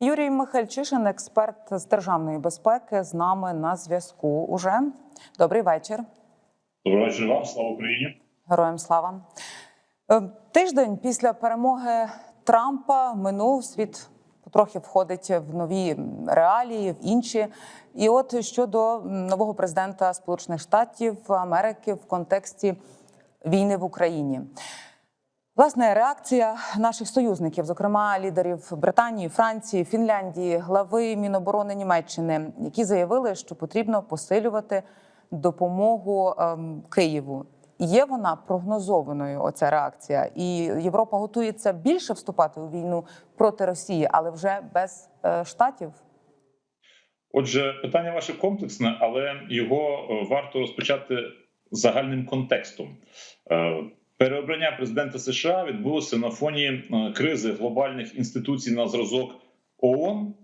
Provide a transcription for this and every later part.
Юрій Михальчишин, експерт з державної безпеки, з нами на зв'язку. Уже добрий вечір. Доброго вечора вам, слава Україні. Героям слава. Е, Тиждень після перемоги Трампа минув світ потрохи входить в нові реалії, в інші. І от щодо нового президента Сполучених Штатів Америки в контексті війни в Україні. Власне, реакція наших союзників, зокрема лідерів Британії, Франції, Фінляндії, глави Міноборони Німеччини, які заявили, що потрібно посилювати допомогу ем, Києву. Є вона прогнозованою? Оця реакція, і Європа готується більше вступати у війну проти Росії, але вже без е, штатів. Отже, питання ваше комплексне, але його е, варто розпочати загальним контекстом. Переобрання президента США відбулося на фоні е, кризи глобальних інституцій на зразок ООН,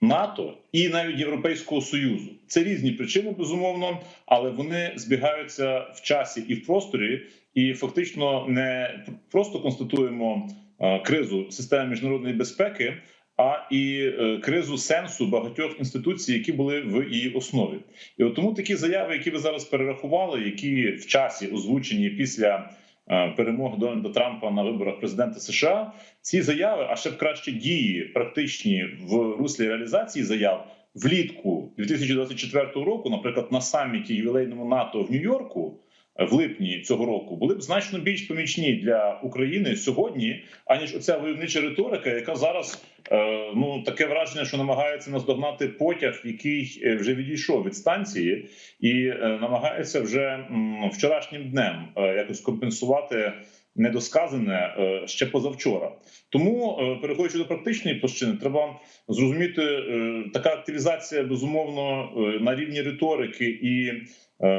НАТО і навіть Європейського союзу. Це різні причини, безумовно, але вони збігаються в часі і в просторі, і фактично не просто констатуємо е, кризу системи міжнародної безпеки. А і е, кризу сенсу багатьох інституцій, які були в її основі, і от тому такі заяви, які ви зараз перерахували, які в часі озвучені після е, перемоги Дональда Трампа на виборах президента США, ці заяви, а ще б краще дії, практичні в руслі реалізації заяв влітку 2024 року, наприклад, на саміті ювілейному НАТО в Нью-Йорку. В липні цього року були б значно більш помічні для України сьогодні, аніж оця войовнича риторика, яка зараз е, ну таке враження, що намагається наздогнати потяг, який е, вже відійшов від станції, і е, намагається вже вчорашнім днем якось компенсувати недосказане е, ще позавчора. Тому, е, переходячи до практичної площини, треба зрозуміти е, така активізація безумовно на рівні риторики і,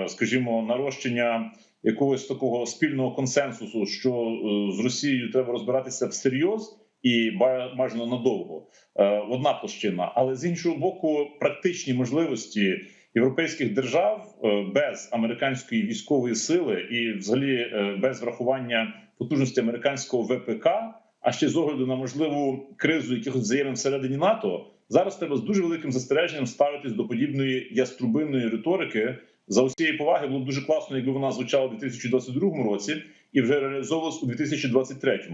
скажімо, нарощення якогось такого спільного консенсусу, що з Росією треба розбиратися всерйоз і бажано надовго. Одна площина, але з іншого боку, практичні можливості європейських держав без американської військової сили і, взагалі, без врахування потужності американського ВПК, а ще з огляду на можливу кризу якихось взаємин всередині НАТО, зараз треба з дуже великим застереженням ставитись до подібної яструбинної риторики. За усієї поваги було б дуже класно, якби вона звучала у 2022 році і вже реалізовувалась у 2023.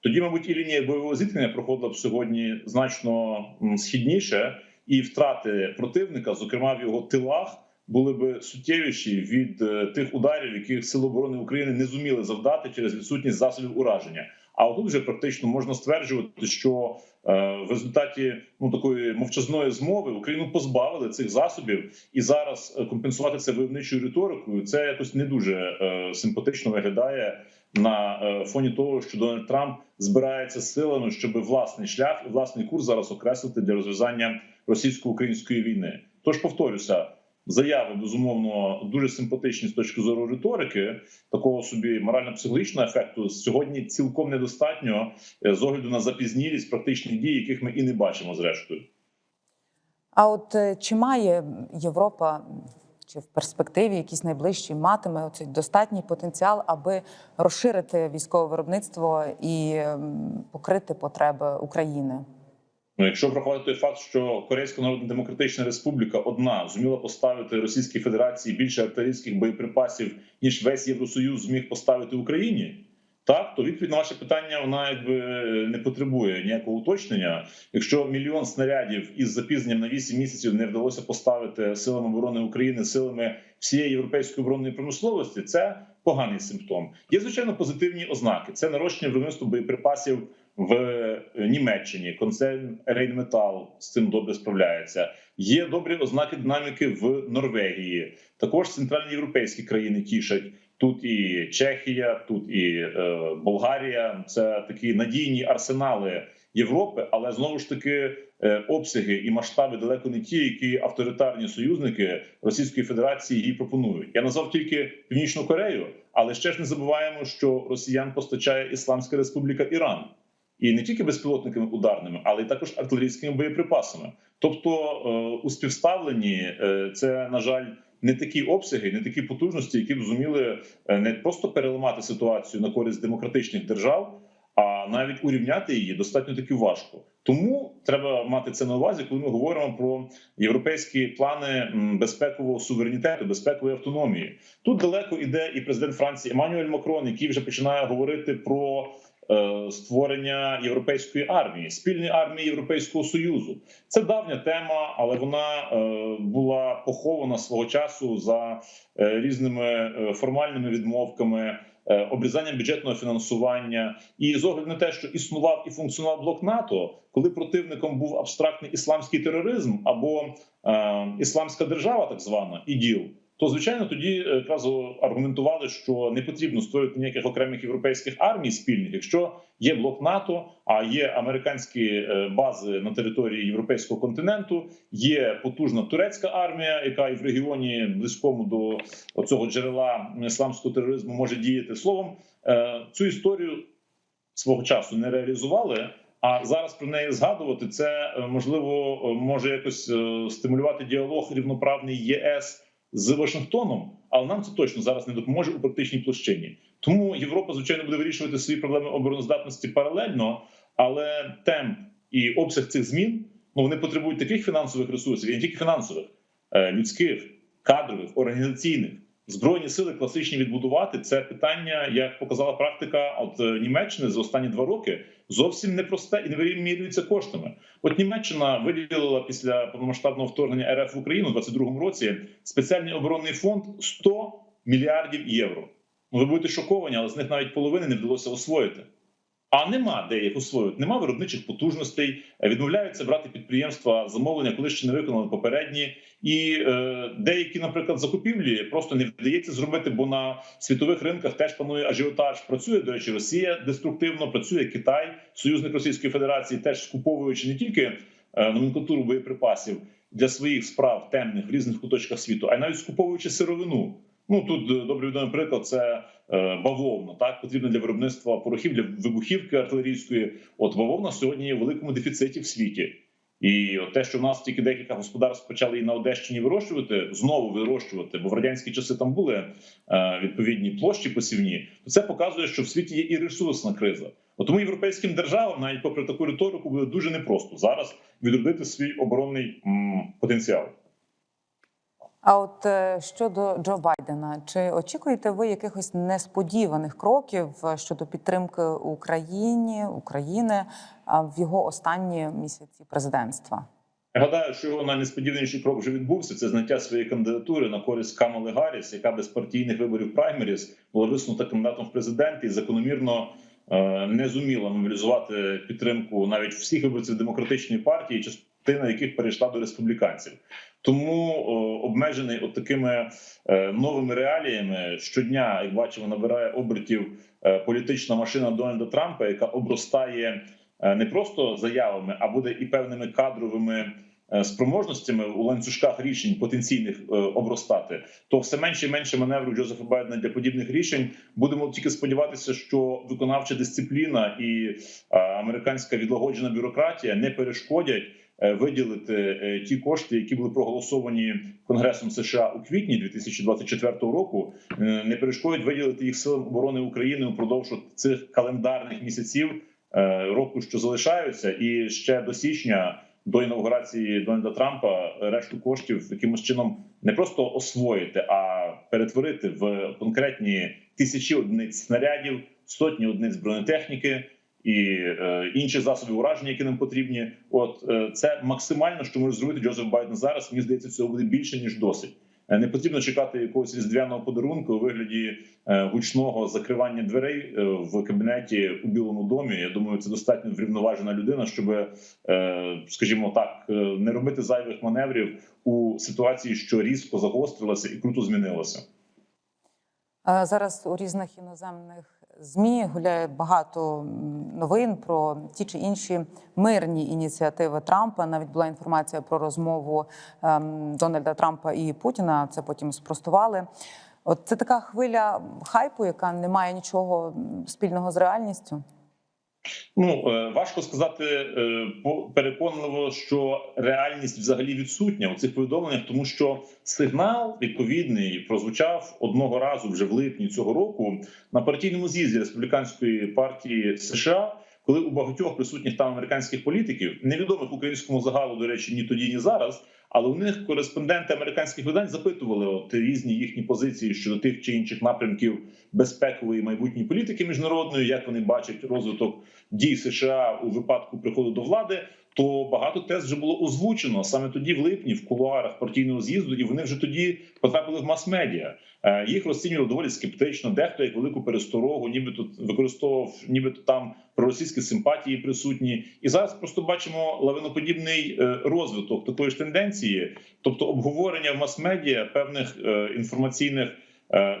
Тоді, мабуть, і лінія бойового зіткнення проходила б сьогодні значно східніше, і втрати противника, зокрема в його тилах, були б суттєвіші від е, тих ударів, яких сили оборони України не зуміли завдати через відсутність засобів ураження. А отут вже практично можна стверджувати, що е, в результаті ну такої мовчазної змови Україну позбавили цих засобів, і зараз е, компенсувати це войовничою риторикою це якось не дуже симпатично виглядає на фоні того, що Дональд Трамп збирається силами, щоб власний шлях і власний курс зараз окреслити для розв'язання російсько-української війни. Тож повторюся. Заяви безумовно дуже симпатичні з точки зору риторики, такого собі морально-психологічного ефекту сьогодні цілком недостатньо е, з огляду на запізнілість практичних дій, яких ми і не бачимо зрештою. А от е, чи має Європа чи в перспективі якісь найближчі матиме оцей достатній потенціал, аби розширити військове виробництво і покрити потреби України? Ну, якщо врахувати той факт, що Корейська Народна Демократична Республіка одна зуміла поставити Російській Федерації більше артилерійських боєприпасів ніж весь Євросоюз зміг поставити Україні. Так, то відповідь на ваше питання вона якби не потребує ніякого уточнення. Якщо мільйон снарядів із запізненням на 8 місяців не вдалося поставити силами оборони України, силами всієї європейської оборонної промисловості, це поганий симптом. Є звичайно позитивні ознаки. Це нарощення виробництва боєприпасів в Німеччині. Концерн Рейнметал з цим добре справляється. Є добрі ознаки динаміки в Норвегії. Також центральні європейські країни тішать. Тут і Чехія, тут і е, Болгарія. Це такі надійні арсенали Європи, але знову ж таки е, обсяги і масштаби далеко не ті, які авторитарні союзники Російської Федерації їй пропонують. Я назвав тільки Північну Корею, але ще ж не забуваємо, що росіян постачає Ісламська Республіка Іран. І не тільки безпілотниками ударними, але й також артилерійськими боєприпасами. Тобто, е, у співставленні е, це на жаль не такі обсяги, не такі потужності, які б зуміли е, не просто переламати ситуацію на користь демократичних держав, а навіть урівняти її достатньо таки важко. Тому треба мати це на увазі, коли ми говоримо про європейські плани безпекового суверенітету, безпекової автономії. Тут далеко іде і президент Франції Еммануель Макрон, який вже починає говорити про створення європейської армії, спільної армії Європейського союзу. Це давня тема, але вона е, була похована свого часу за е, різними е, формальними відмовками. е, Обрізанням бюджетного фінансування і з огляду на те, що існував і функціонував блок НАТО, коли противником був абстрактний ісламський тероризм або е, ісламська держава, так звана іділ, то звичайно тоді е, якраз аргументували, що не потрібно створювати ніяких окремих європейських армій спільних, якщо є блок НАТО, а є американські е, бази на території європейського континенту, є потужна турецька армія, яка і в регіоні близькому до цього джерела ісламського тероризму може діяти. Словом, е, цю історію свого часу не реалізували. А зараз про неї згадувати це можливо може якось стимулювати діалог рівноправний ЄС з Вашингтоном, але нам це точно зараз не допоможе у практичній площині. Тому Європа, звичайно, буде вирішувати свої проблеми обороноздатності паралельно, але темп і обсяг цих змін ну вони потребують таких фінансових ресурсів, і не тільки фінансових, е, людських, кадрових, організаційних. Збройні сили класичні відбудувати це питання, як показала практика от е, Німеччини за останні два роки, зовсім непросте і не вимірюється коштами. От Німеччина виділила після повномасштабного вторгнення РФ в Україну у 22-му році спеціальний оборонний фонд 100 мільярдів євро. Ну, ви будете шоковані, але з них навіть половини не вдалося освоїти. А нема де їх освоїти, нема виробничих потужностей, відмовляються брати підприємства замовлення, коли ще не виконали попередні, і е, деякі, наприклад, закупівлі просто не вдається зробити, бо на світових ринках теж панує ажіотаж. Працює до речі, Росія деструктивно, працює Китай, союзник Російської Федерації, теж скуповуючи не тільки е, номенклатуру боєприпасів для своїх справ темних в різних куточках світу, а й навіть скуповуючи сировину. Ну тут е, добре відомий приклад це е, бавовна. Так потрібно для виробництва порохів для вибухівки артилерійської. От бавовна сьогодні є в великому дефіциті в світі. І от те, що в нас тільки декілька господарств почали і на Одещині вирощувати, знову вирощувати, бо в радянські часи там були е, відповідні площі посівні, то це показує, що в світі є і ресурсна криза. От тому європейським державам, навіть попри таку риторику, буде дуже непросто зараз відродити свій оборонний м, потенціал. А от е, щодо Джо Байдена, чи очікуєте ви якихось несподіваних кроків е, щодо підтримки Україні України в його останні місяці президентства? Я гадаю, що його найнесподіваніший крок вже відбувся. Це зняття своєї кандидатури на користь Камали Гарріс, яка без партійних виборів праймеріс була висунута кандидатом в президенти і закономірно е, не зуміла мобілізувати підтримку навіть всіх виборців демократичної партії, частина яких перейшла до республіканців. Тому о, обмежений от такими е, новими реаліями щодня, як бачимо, набирає обертів е, політична машина Дональда Трампа, яка обростає е, не просто заявами, а буде і певними кадровими е, спроможностями у ланцюжках рішень потенційних е, обростати, то все менше і менше маневру Джозефа Байдена для подібних рішень. Будемо тільки сподіватися, що виконавча дисципліна і е, американська відлагоджена бюрократія не перешкодять виділити е, ті кошти, які були проголосовані Конгресом США у квітні 2024 року, е, не перешкодять виділити їх силам оборони України упродовж цих календарних місяців е, року, що залишаються, і ще до січня. До інаугурації Дональда Трампа решту коштів якимось чином не просто освоїти, а перетворити в конкретні тисячі одиниць снарядів, сотні одиниць бронетехніки і е, інші засоби ураження, які нам потрібні. От е, це максимально, що може зробити Джозеф Байден зараз. Мені здається, цього буде більше ніж досить. Е, Не потрібно чекати якогось різдвяного подарунку у вигляді е, гучного закривання дверей е, в кабінеті у Білому домі. Я думаю, це достатньо врівноважена людина, щоб, скажімо так, не робити зайвих маневрів у ситуації, що різко загострилася і круто змінилася. Зараз у різних іноземних змі гуляє багато новин про ті чи інші мирні ініціативи Трампа. Навіть була інформація про розмову ем, Дональда Трампа і Путіна. Це потім спростували. От це така хвиля хайпу, яка не має нічого спільного з реальністю. Ну е, важко сказати е, переконливо, що реальність взагалі відсутня у цих повідомленнях, тому що сигнал відповідний прозвучав одного разу вже в липні цього року на партійному з'їзді республіканської партії США, коли у багатьох присутніх там американських політиків, невідомих українському загалу, до речі, ні тоді, ні зараз. Але у них кореспонденти американських видань запитували от різні їхні позиції щодо тих чи інших напрямків безпекової майбутньої політики міжнародної, як вони бачать розвиток дій США у випадку приходу до влади. То багато тез вже було озвучено саме тоді, в липні, в кулуарах партійного з'їзду, і вони вже тоді потрапили в мас-медіа. Е, Їх розцінювали доволі скептично. Дехто як велику пересторогу, нібито використовував, нібито там проросійські симпатії присутні. І зараз просто бачимо лавиноподібний е, розвиток такої ж тенденції, тобто обговорення в мас-медіа певних е, інформаційних.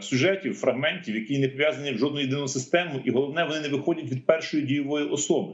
Сюжетів, фрагментів, які не пов'язані в жодну єдину систему, і головне, вони не виходять від першої дієвої особи.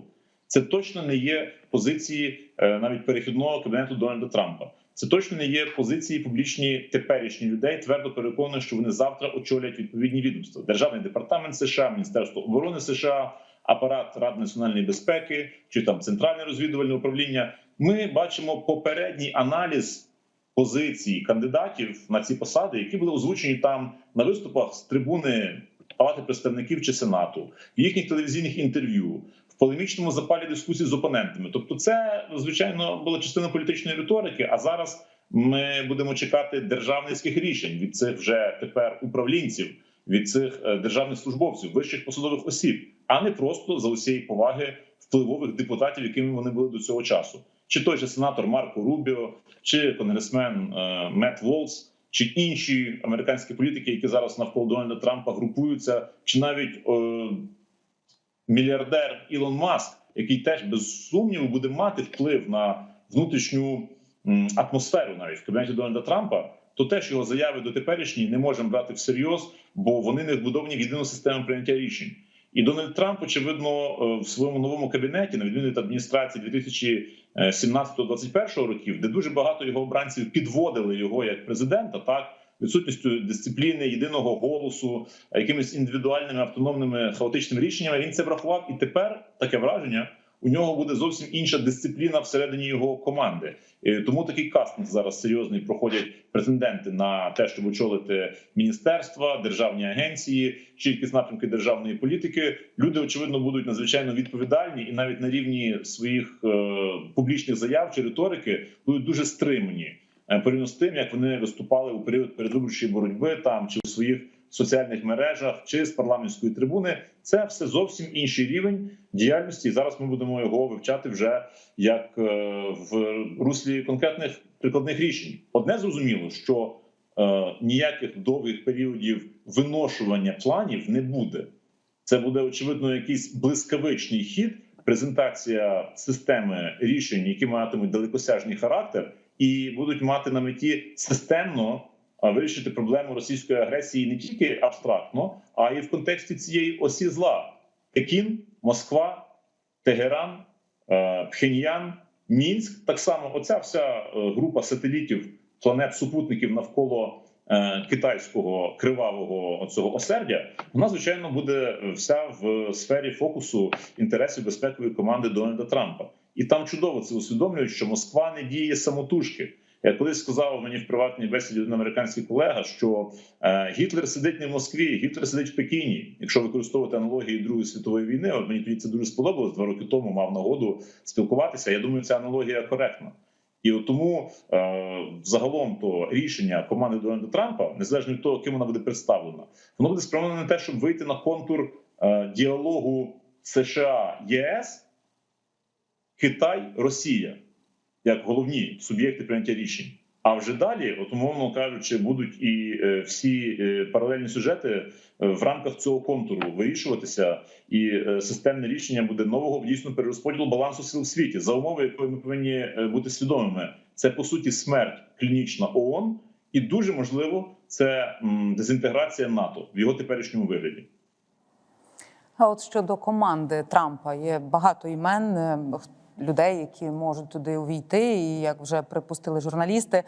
Це точно не є позиції е, навіть перехідного кабінету Дональда Трампа. Це точно не є позиції публічні теперішні людей. Твердо переконані, що вони завтра очолять відповідні відомства: Державний департамент США, Міністерство оборони США, апарат Ради національної безпеки чи там центральне розвідувальне управління. Ми бачимо попередній аналіз позицій кандидатів на ці посади, які були озвучені там на виступах з трибуни Палати представників чи сенату, в їхніх телевізійних інтерв'ю полемічному запалі дискусії з опонентами. Тобто, це звичайно була частина політичної риторики. А зараз ми будемо чекати державницьких рішень від цих вже тепер управлінців, від цих е, державних службовців, вищих посадових осіб, а не просто за усієї поваги впливових депутатів, якими вони були до цього часу. Чи той же сенатор Марко Рубіо, чи конгресмен е, Мет Волс, чи інші американські політики, які зараз навколо Дональда Трампа групуються, чи навіть е, мільярдер Ілон Маск, який теж без сумніву буде мати вплив на внутрішню атмосферу, навіть в кабінеті Дональда Трампа, то теж його заяви до теперішньої не можемо брати всерйоз, бо вони не вбудовані в єдину систему прийняття рішень. І Дональд Трамп, очевидно, е, в своєму новому кабінеті, на відміну від адміністрації 2017-2021 років, де дуже багато його обранців підводили його як президента, так відсутністю дисципліни, єдиного голосу, якимись індивідуальними автономними хаотичними рішеннями. Він це врахував, і тепер таке враження. У нього буде зовсім інша дисципліна всередині його команди. Тому такий кастинг зараз серйозний проходять претенденти на те, щоб очолити міністерства, державні агенції чи якісь напрямки державної політики. Люди очевидно будуть надзвичайно відповідальні і навіть на рівні своїх е, публічних заяв чи риторики будуть дуже стримані порівняно з тим, як вони виступали у період передвиборчої боротьби там чи у своїх соціальних мережах чи з парламентської трибуни. Це все зовсім інший рівень діяльності. І зараз ми будемо його вивчати вже як е, в руслі конкретних прикладних рішень. Одне зрозуміло, що е, ніяких довгих періодів виношування планів не буде. Це буде очевидно якийсь блискавичний хід, презентація системи рішень, які матимуть далекосяжний характер, і будуть мати на меті системно вирішити проблему російської агресії не тільки абстрактно, а й в контексті цієї осі зла: Пекін, Москва, Тегеран, е, Пхеньян, Мінськ. Так само, оця вся е, група сателітів планет супутників навколо е, китайського кривавого цього осердя, вона звичайно буде вся в сфері фокусу інтересів безпекової команди Дональда Трампа. І там чудово це усвідомлюють, що Москва не діє самотужки. Я колись сказав мені в приватній бесіді один американський колега, що е, Гітлер сидить не в Москві, Гітлер сидить в Пекіні. Якщо використовувати аналогії Другої світової війни, от мені тоді це дуже сподобалось. Два роки тому мав нагоду спілкуватися. Я думаю, ця аналогія коректна. І от тому е, загалом то рішення команди Дональда Трампа, незалежно від того, ким вона буде представлена, воно буде спрямоване на те, щоб вийти на контур е, діалогу США ЄС, Китай, Росія як головні суб'єкти прийняття рішень. А вже далі, от умовно кажучи, будуть і е, всі е, паралельні сюжети е, в рамках цього контуру вирішуватися, і системне рішення буде нового дійсно перерозподілу балансу сил в світі за умови, якої ми повинні бути свідомими. Це по суті смерть клінічна ООН, і дуже можливо це дезінтеграція НАТО в його теперішньому вигляді. А от щодо команди Трампа є багато імен людей, які можуть туди увійти, і як вже припустили журналісти.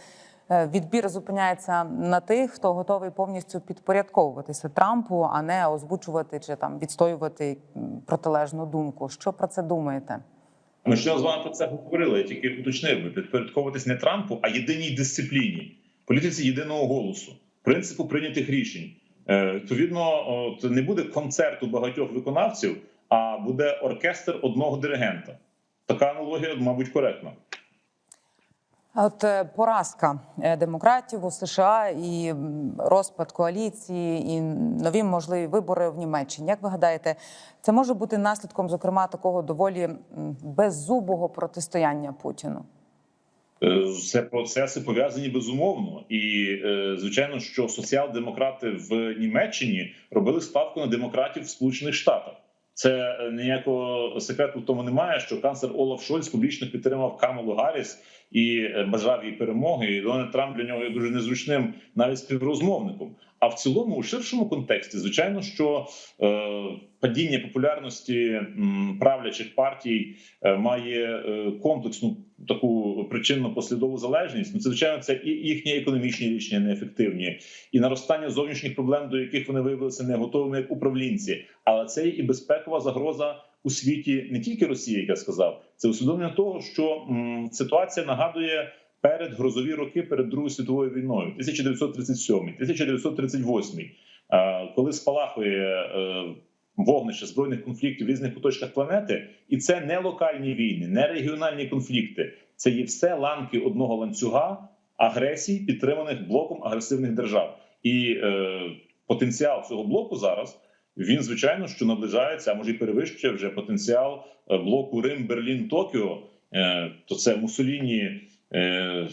е, Відбір зупиняється на тих, хто готовий повністю підпорядковуватися Трампу, а не озвучувати чи там відстоювати протилежну думку. Що про це думаєте? Ми щойно з вами про це говорили. Я тільки уточнив би підпорядковуватись не Трампу, а єдиній дисципліні, політиці єдиного голосу, принципу прийнятих рішень. Е, Відповідно, от не буде концерту багатьох виконавців, а буде оркестр одного диригента. Така аналогія, мабуть, коректна. От е, поразка е, демократів у США і розпад коаліції, і нові можливі вибори в Німеччині. Як ви гадаєте, це може бути наслідком, зокрема, такого доволі беззубого протистояння Путіну? Е, Це процеси пов'язані безумовно, і звичайно, що соціал-демократи в Німеччині робили ставку на демократів в Сполучених Штатах. Це е, ніякого секрету в тому немає, що канцлер Олаф Шольц публічно підтримав Камелу Гарріс і е, бажав їй перемоги. І Дональд Трамп для нього є дуже незручним навіть співрозмовником. А в цілому, у ширшому контексті, звичайно, що е, падіння популярності правлячих партій е, має е, комплексну таку причинно послідову залежність. Ну, це звичайно, це і їхні економічні рішення неефективні, і наростання зовнішніх проблем, до яких вони виявилися не готовими як управлінці. Але це і безпекова загроза у світі не тільки Росії, як я сказав, це усвідомлення того, що м, ситуація нагадує. Перед грозові роки перед Другою світовою війною, 1937, 1938, е, коли спалахує е, вогнище збройних конфліктів в різних куточках планети, і це не локальні війни, не регіональні конфлікти. Це є все ланки одного ланцюга агресій, підтриманих блоком агресивних держав. І е, потенціал цього блоку зараз він звичайно що наближається, а може і перевищує вже потенціал е, блоку Рим, Берлін, Токіо. Е, то це Мусоліні. Е,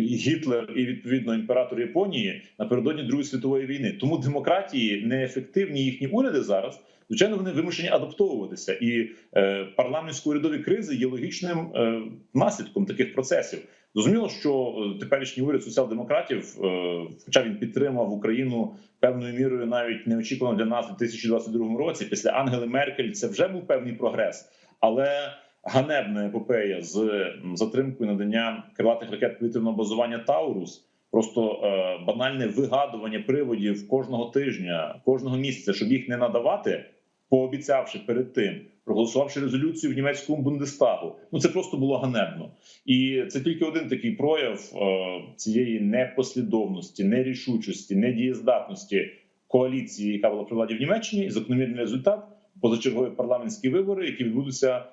Гітлер і відповідно імператор Японії напередодні Другої світової війни. Тому демократії неефективні їхні уряди зараз. Звичайно, вони вимушені адаптовуватися, і е, парламентсько-урядові кризи є логічним е, наслідком таких процесів. Зрозуміло, що е, теперішній уряд соціал-демократів, е, хоча він підтримав Україну певною мірою, навіть неочікувано для нас у 2022 році. Після Ангели Меркель це вже був певний прогрес, але ганебна епопея з затримкою надання крилатих ракет повітряного базування Таурус. Просто е, банальне вигадування приводів кожного тижня, кожного місяця, щоб їх не надавати, пообіцявши перед тим, проголосувавши резолюцію в німецькому бундестагу. Ну це просто було ганебно, і це тільки один такий прояв е, цієї непослідовності, нерішучості, недієздатності коаліції, яка була при владі в Німеччині, і закономірний результат позачергові парламентські вибори, які відбудуться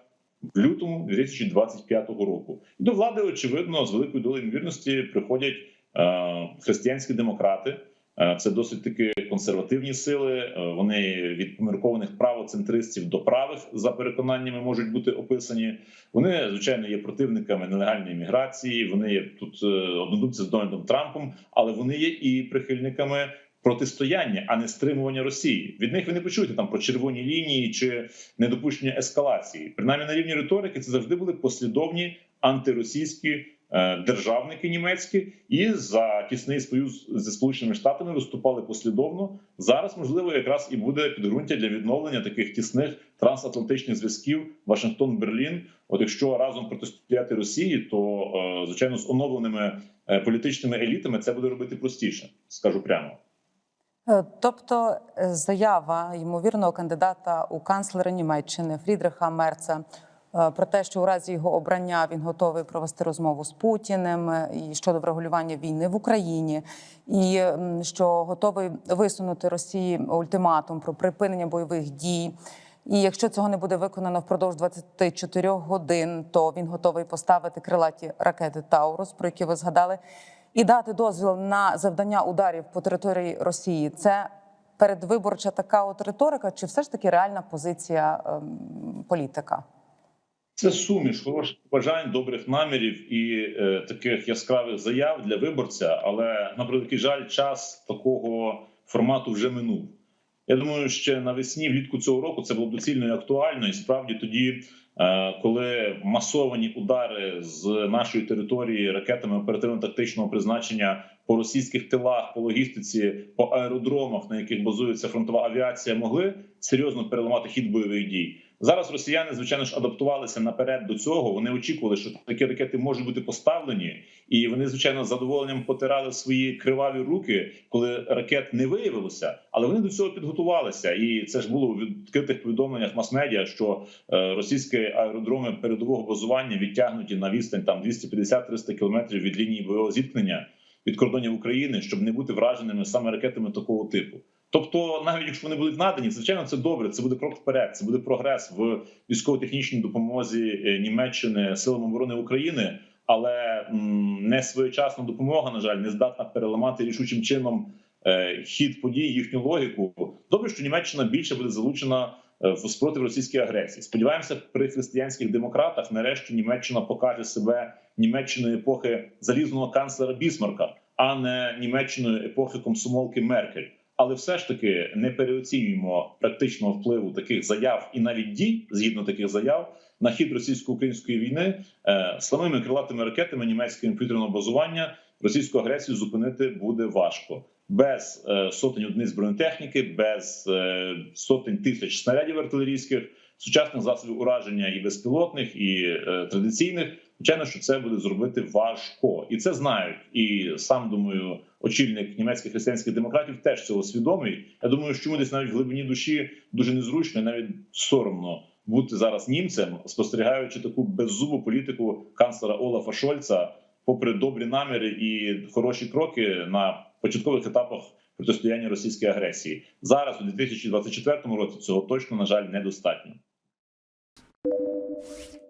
в лютому 2025 року. І до влади, очевидно, з великою долею ймовірності приходять е, християнські демократи. Е, Це досить таки консервативні сили. Е, Вони від поміркованих правоцентристів до правих за переконаннями можуть бути описані. Вони звичайно є противниками нелегальної міграції. Вони є тут однодумці з Дональдом Трампом, але вони є і прихильниками протистояння, а не стримування Росії. Від них ви не почуєте там про червоні лінії чи недопущення ескалації. Принаймні на рівні риторики це завжди були послідовні антиросійські е, державники німецькі і за тісний союз зі сполученими штатами виступали послідовно. Зараз можливо якраз і буде підґрунтя для відновлення таких тісних трансатлантичних зв'язків Вашингтон-Берлін. От якщо разом протистояти Росії, то е, звичайно з оновленими е, політичними елітами це буде робити простіше, скажу прямо. Е, Тобто е, заява ймовірного кандидата у канцлера Німеччини Фрідриха Мерца е, про те, що у разі його обрання він готовий провести розмову з Путіним і щодо врегулювання війни в Україні, і що готовий висунути Росії ультиматум про припинення бойових дій. І якщо цього не буде виконано впродовж 24 годин, то він готовий поставити крилаті ракети Таурус, про які ви згадали, і дати дозвіл на завдання ударів по території Росії. Це передвиборча така от риторика, чи все ж таки реальна позиція ем, політика? Це суміш хороших бажань, добрих намірів і е, таких яскравих заяв для виборця. Але на превеликий жаль, час такого формату вже минув. Я думаю, ще навесні, влітку цього року, це було доцільно і актуально. І справді тоді, коли масовані удари з нашої території ракетами оперативно-тактичного призначення по російських тилах, по логістиці, по аеродромах, на яких базується фронтова авіація, могли серйозно переламати хід бойових дій. Зараз росіяни, звичайно ж, адаптувалися наперед до цього. Вони очікували, що такі ракети можуть бути поставлені, і вони, звичайно, з задоволенням потирали свої криваві руки, коли ракет не виявилося. Але вони до цього підготувалися, і це ж було у відкритих повідомленнях мас-медіа, що е, російські аеродроми передового базування відтягнуті на відстань там 250-300 кілометрів від лінії бойового зіткнення від кордонів України, щоб не бути враженими саме ракетами такого типу. Тобто, навіть якщо вони будуть надані, звичайно, це добре. Це буде крок вперед. Це буде прогрес в військово-технічній допомозі е, Німеччини силам оборони України, але не своєчасна допомога, на жаль, не здатна переламати рішучим чином е, хід подій, їхню логіку. Добре, що Німеччина більше буде залучена е, в спротив російській агресії. Сподіваємося, при християнських демократах нарешті Німеччина покаже себе Німеччиною епохи залізного канцлера Бісмарка, а не Німеччиною епохи комсомолки Меркель. Але все ж таки не переоцінюємо практичного впливу таких заяв і навіть дій згідно таких заяв на хід російсько-української війни самими крилатими ракетами німецького повітряного базування російську агресію зупинити буде важко. Без е, сотень одиниць бронетехніки, без е, сотень тисяч снарядів артилерійських, сучасних засобів ураження і безпілотних, і е, традиційних. Звичайно, що це буде зробити важко, і це знають. І сам думаю, очільник німецьких християнських демократів теж цього свідомий. Я думаю, що йому десь навіть в глибині душі дуже незручно, і навіть соромно бути зараз німцем, спостерігаючи таку беззубу політику канцлера Олафа Шольца, попри добрі наміри і хороші кроки на початкових етапах протистояння російській агресії. Зараз у 2024 році цього точно на жаль недостатньо. Thank you.